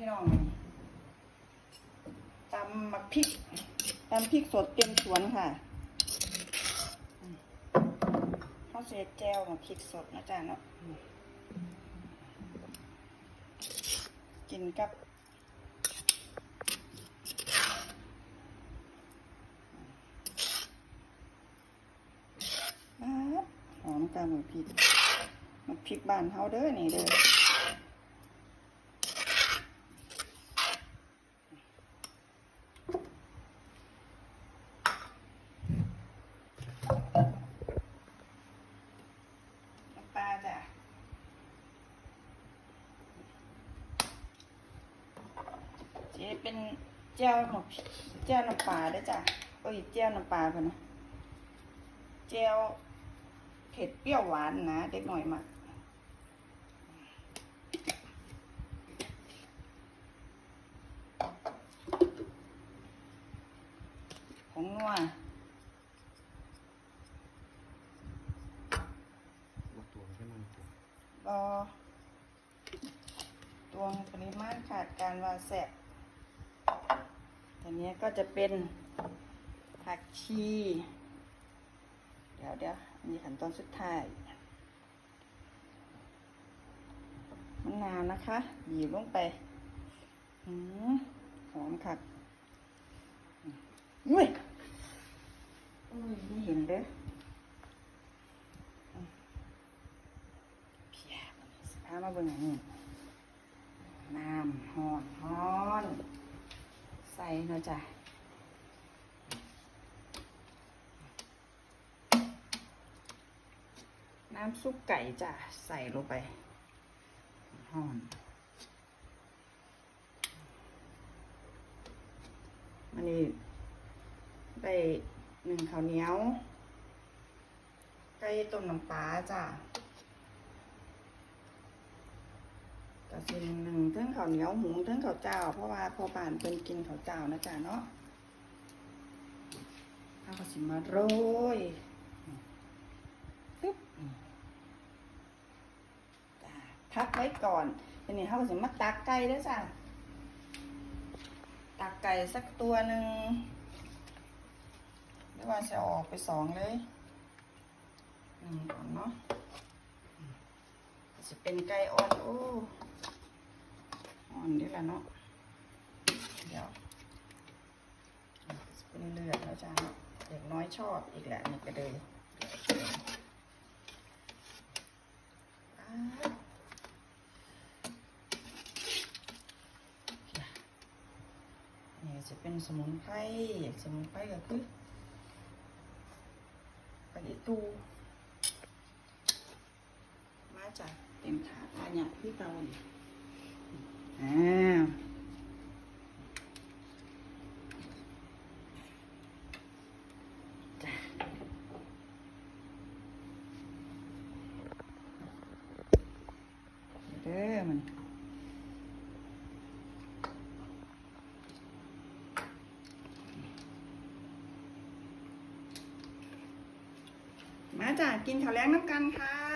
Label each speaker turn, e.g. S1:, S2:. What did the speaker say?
S1: พี่น้องตำมักพริกตำพริกสดเต็มสวนค่ะเขาวเสียแจวมักพริกสดนะจ๊ะเนาะกินกับหอมกามักพริกมักพริกบ้านเฮาเด้อนี่เด้อ น้ำปลาจ้ะ เจ๊เป็นเจ้าหนกเจ้าน้ำปลาได้อจ้ะโอ้ยเจ้าน้ำปลาเพิ่นนะเจ้าเผ็ดเปรี้ยวหวานนะเด็กหน่อยมากของนัว
S2: ว่าตัวใช่ไหมตัว
S1: รอตวงปริมาณขาดการว่าแสบ อันนี้ก็จะเป็นผักชี เดี๋ยวเดี๋ยวอันนี้ขั้นตอนสุดท้ายมะนาวนะคะหยีบลงไปหอมค่ะอุ้ยอุ้ยไม่เห็นเด้อพียสพามาเบิ่งอันนี้ำฮ้อนฮ้อน ใส่ เนาะจ้ะน้ำซุปไก่จ้ะใส่ลงไปฮ้อนอันนี้ได้หนึ่งข้าวเหนียวไก่ต้มน้ำปลาจ้ะ ก็สิหนึ่งเทั้งข้าวเหนียวหุงเทั้งข้าวเจ้า เพราะว่าพอบ้านเป็นกินข้าวเจ้านะจ๊ะเนาะข้าวก็สิมาโรยปึ๊บจ้ะพักไว้ก่อนทีนี้ข้าวก็สิมาตักไก่ด้วยจ้ะตักไก่สักตัวหนึ่งหรือว่าจะอออกไปสองเลยหนึ่งก่อนเนาะ จะเป็นไก่อ่อนโอ้อ่อนเดียวละเนาะเดี๋ยวเป็นเลือดแล้วจ้าเด็กน้อยชอบอีกแหละนี่ก็เลยนี่จะเป็นสมุนไพรสมุนไพรก็คือกระดิตู มาจากเต็มถาดอัน เนี้ยพี่เตาเนี่ยอ้าวจ้ะเด้อมันมาจ้ะกินข้าวแล้งน้ำกันค่ะ